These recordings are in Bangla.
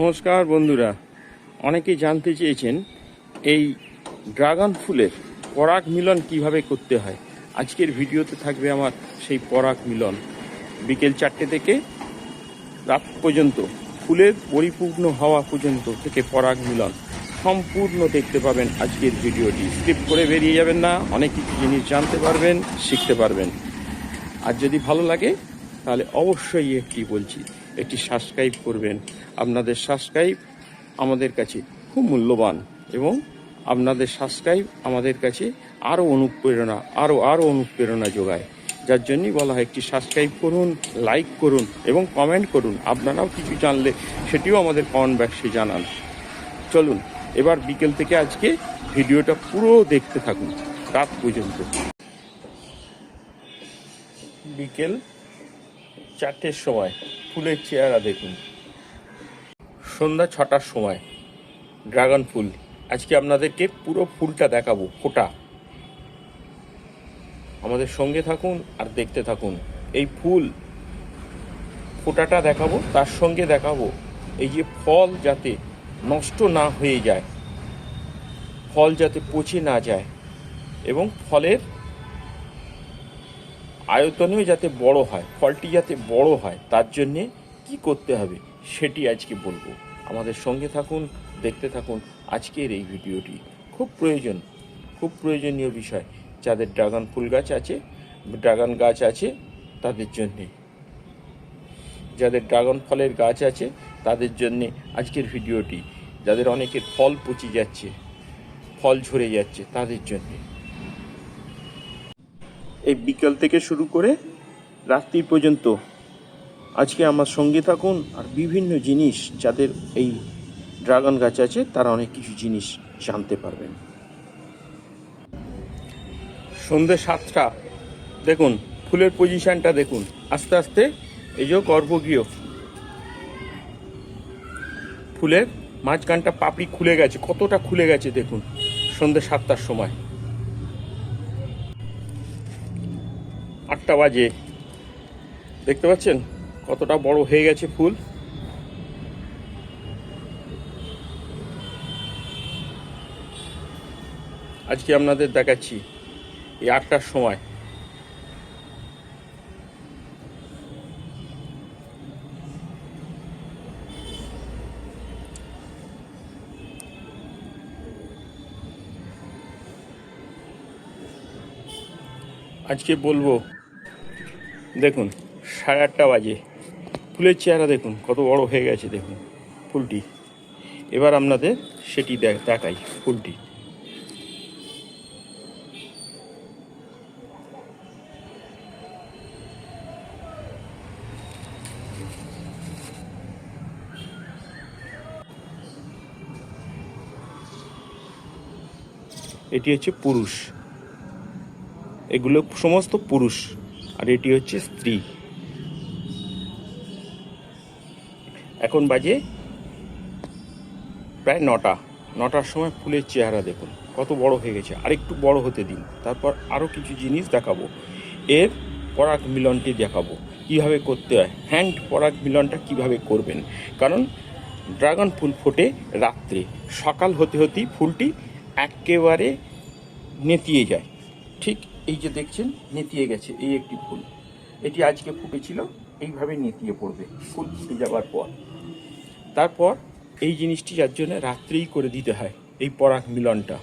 নমস্কার বন্ধুরা। অনেকেই জানতে চেয়েছেন এই ড্রাগন ফুলের পরাগ মিলন কীভাবে করতে হয়। আজকের ভিডিওতে থাকবে আমার সেই পরাগ মিলন। বিকেল চারটে থেকে রাত পর্যন্ত, ফুলের পরিপূর্ণ হওয়া পর্যন্ত থেকে পরাগ মিলন সম্পূর্ণ দেখতে পাবেন আজকের ভিডিওটি। স্কিপ করে বেরিয়ে যাবেন না, অনেক কিছু জিনিস জানতে পারবেন, শিখতে পারবেন। আর যদি ভালো লাগে, তাহলে অবশ্যই একটি বলছি একটি সাবস্ক্রাইব করবেন। আপনাদের সাবস্ক্রাইব আমাদের কাছে খুব মূল্যবান এবং আপনাদের সাবস্ক্রাইব আমাদের কাছে আরও অনুপ্রেরণা, আরও আরও অনুপ্রেরণা যোগায়। যার জন্যই বলা হয়, একটি সাবস্ক্রাইব করুন লাইক করুন এবং কমেন্ট করুন। আপনারাও কিছু জানলে সেটিও আমাদের কমেন্ট বক্সে জানান। চলুন, এবার বিকেল থেকে আজকে ভিডিওটা পুরো দেখতে থাকুন, রাত পর্যন্ত। বিকেল চারটের সময়। ফুলের চেহারা দেখুন। সন্ধ্যা ছটার সময়, ড্রাগন ফুল। আজকে আপনাদেরকে পুরো ফুলটা দেখাবো, ফোটা। আমাদের সঙ্গে থাকুন আর দেখতে থাকুন। এই ফুল ফোটাটা দেখাবো, তার সঙ্গে দেখাবো এই যে ফল যাতে নষ্ট না হয়ে যায়, ফল যাতে পচে না যায় এবং ফলের আয়তনেও যাতে বড় হয়, ফলটি যাতে বড় হয়, তার জন্যে কি করতে হবে সেটি আজকে বলব। আমাদের সঙ্গে থাকুন, দেখতে থাকুন আজকের এই ভিডিওটি। খুব প্রয়োজন, খুব প্রয়োজনীয় বিষয় যাদের ড্রাগন ফুল গাছ আছে, ড্রাগন গাছ আছে, তাদের জন্যে। যাদের ড্রাগন ফলের গাছ আছে, তাদের জন্যে আজকের ভিডিওটি। যাদের অনেকের ফল পচে যাচ্ছে, ফল ঝরে যাচ্ছে, তাদের জন্যে। এই বিকাল থেকে শুরু করে রাত্রি পর্যন্ত আজকে আমার সঙ্গে থাকুন আর বিভিন্ন জিনিস যাদের এই ড্রাগন গাছ আছে, তারা অনেক কিছু জিনিস জানতে পারবেন। সন্ধ্যে সাতটা, দেখুন, ফুলের পজিশনটা দেখুন, আস্তে আস্তে, এই যে গর্ভগৃহ। ফুলের মাঝখানটা পাপড়ি খুলে গেছে, কতটা খুলে গেছে দেখুন সন্ধ্যে সাতটার সময়। আটটা বাজে। দেখতে পাচ্ছেন? কতটা বড় হয়ে গেছে ফুল। আজকে আপনাদের দেখাচ্ছি এই আটটার সময়। আজকে বলব দেখুন, সাড়ে আটটা বাজে। ফুলের চেহারা দেখুন, কত বড় হয়ে গেছে, দেখুন, ফুলটি। এবার আপনাদের সেটি দেখাই ফুলটি। এটি হচ্ছে পুরুষ। এগুলো সমস্ত পুরুষ। আর এটি হচ্ছে স্ত্রী। এখন বাজে প্রায় নটা। নটার সময় ফুলের চেহারা দেখুন, কত বড় হয়ে গেছে। আর একটু বড় হতে দিন, তারপর আরও কিছু জিনিস দেখাবো। এর পরাগ মিলনটি দেখাবো, কীভাবে করতে হয়। হ্যান্ড পরাগ মিলনটা কীভাবে করবেন? কারণ ড্রাগন ফুল ফোটে রাত্রে, সকাল হতে হতেই ফুলটি একেবারে নেতিয়ে যায়। ঠিক এই যে দেখছেন, নেতিয়ে গেছে, এই একটি ফুল এটি আজকে ফুটেছিল, এইভাবে নেতিয়ে পড়বে, ফুল ফুটে যাওয়ার পর। তারপর এই জিনিসটি যার জন্য রাত্রেই করে দিতে হয়, এই পরাগ মিলনটা।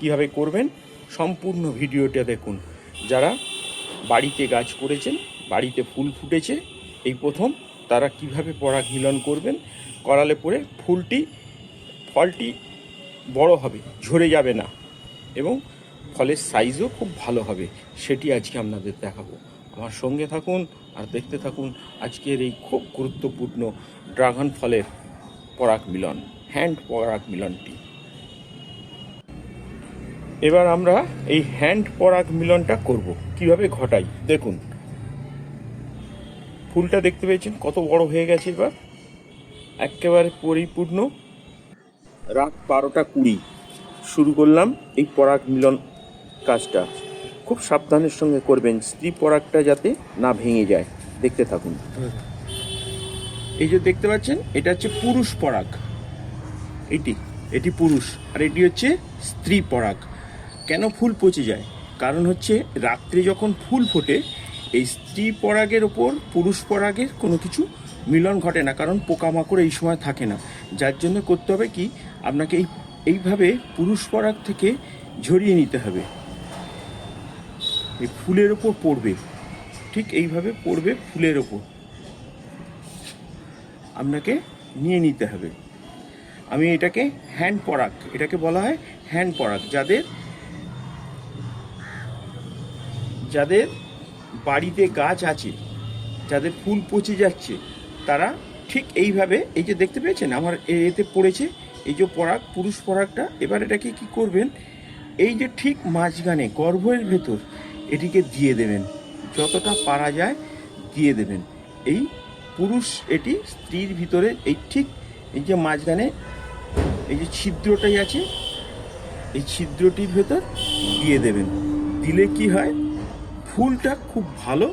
কীভাবে করবেন? সম্পূর্ণ ভিডিওটা দেখুন। যারা বাড়িতে গাছ করেছেন, বাড়িতে ফুল ফুটেছে, এই প্রথম তারা কীভাবে পরাগ মিলন করবেন? করালে পরে ফুলটি, ফলটি বড় হবে, ঝরে যাবে না। এবং ফলের সাইজও খুব ভালো হবে, সেটি আজকে আপনাদের দেখাবো। আমার সঙ্গে থাকুন আর দেখতে থাকুন আজকের এই খুব গুরুত্বপূর্ণ ড্রাগন ফলের পরাগ মিলন হ্যান্ড পরাগ মিলনটি। এবার আমরা এই হ্যান্ড পরাগ মিলনটা করব, কীভাবে ঘটাই, দেখুন। ফুলটা দেখতে পেয়েছেন, কত বড় হয়ে গেছে এবার। একেবারে পরিপূর্ণ। রাত বারোটা কুড়ি। শুরু করলাম এই পরাগ মিলন কাজটা। খুব সাবধানের সঙ্গে করবেন, স্ত্রী পরাগটা যাতে না ভেঙে যায়। দেখতে থাকুন। এই যে দেখতে পাচ্ছেন, এটা হচ্ছে পুরুষ পরাগ। এটি এটি পুরুষ, আর এটি হচ্ছে স্ত্রী পরাগ। কেন ফুল পচে যায়? কারণ হচ্ছে রাত্রে যখন ফুল ফোটে, এই স্ত্রী পরাগের ওপর পুরুষ পরাগের কোনো কিছু মিলন ঘটে না, কারণ পোকামাকড় এই সময় থাকে না। যার জন্য করতে হবে কি, আপনাকে এই এইভাবে পুরুষ পরাগ থেকে ঝরিয়ে নিতে হবে। এই ফুলের ওপর পড়বে। ঠিক এইভাবে পড়বে ফুলের ওপর। আপনাকে নিয়ে নিতে হবে। আমি এটাকে হ্যান্ড পরাগ, এটাকে বলা হয় হ্যান্ড পরাগ। যাদের যাদের বাড়িতে গাছ আছে, যাদের ফুল পচে যাচ্ছে, তারা ঠিক এইভাবে, এই যে দেখতে পেয়েছেন, আমার এতে পড়েছে এই যে পরাগ, পুরুষ পরাগটা, এবার এটাকে কি করবেন? এই যে ঠিক মাঝখানে, গর্ভের ভেতর, এটিকে দিয়ে দেবেন। যতটা পারা যায়, দিয়ে দেবেন। এই পুরুষ, এটি স্ত্রীর ভিতরে, এই ঠিক এই যে মাঝখানে, এই যে ছিদ্রটাই আছে, এই ছিদ্রটির ভেতর দিয়ে দেবেন। দিলে কি হয়? ফুলটা খুব ভালো,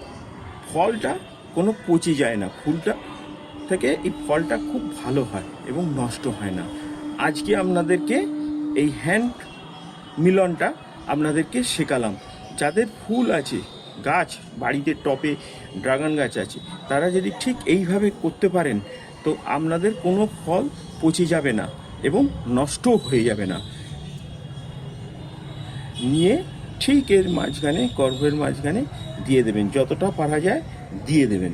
ফলটা কোনো পচে যায় না। ফুলটা থেকে এই ফলটা খুব ভালো হয় এবং নষ্ট হয় না। আজকে আপনাদেরকে এই হ্যান্ড মিলনটা আপনাদেরকে শেখালাম। যাদের ফুল আছে, গাছ, বাড়িতে টপে ড্রাগন গাছ আছে, তারা যদি ঠিক এইভাবে করতে পারেন, তো আপনাদের কোনো ফল পচে যাবে না এবং নষ্টও হয়ে যাবে না। নিয়ে ঠিক এর মাঝখানে গর্ভের মাঝখানে দিয়ে দেবেন। যতটা পারা যায়, দিয়ে দেবেন।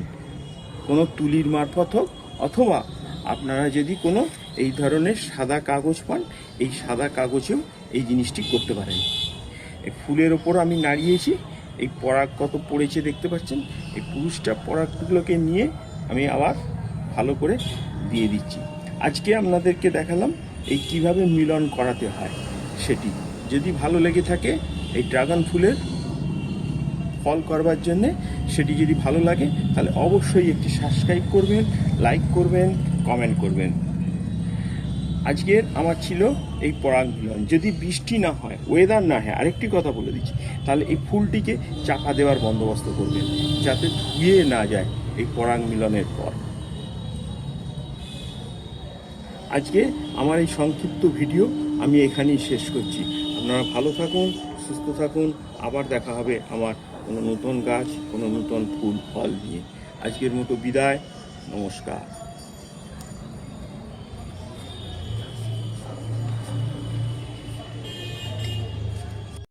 কোনো তুলির মারফত হোক অথবা আপনারা যদি কোনো এই ধরনের সাদা কাগজ পান, এই সাদা কাগজেও এই জিনিসটি করতে পারেন। এই ফুলের ওপর আমি নাড়িয়েছি, এই পরাগ কত পড়েছে দেখতে পাচ্ছেন? এই পুরুষটা পরাগগুলোকে নিয়ে আমি আবার ভালো করে দিয়ে দিচ্ছি। আজকে আপনাদেরকে দেখালাম এই কীভাবে মিলন করাতে হয় সেটি। যদি ভালো লেগে থাকে এই ড্রাগন ফুলের ফল করবার জন্যে, সেটি যদি ভালো লাগে, তাহলে অবশ্যই একটি সাবস্ক্রাইব করবেন, লাইক করবেন কমেন্ট করবেন। আজকের আমার ছিল এই পরাগ মিলন। যদি বৃষ্টি না হয় ওয়েদার না হয়, আরেকটি কথা বলে দিচ্ছি, তাহলে এই ফুলটিকে চাপা দেওয়ার বন্দোবস্ত করবেন, যাতে ধুয়ে না যায় এই পরাগ মিলনের পর। আজকে আমার এই সংক্ষিপ্ত ভিডিও আমি এখানেই শেষ করছি। আপনারা ভালো থাকুন, সুস্থ থাকুন, আবার দেখা হবে আমার কোনো নতুন গাছ, কোনো নতুন ফুল, ফল নিয়ে। আজকের মতো বিদায়, নমস্কার।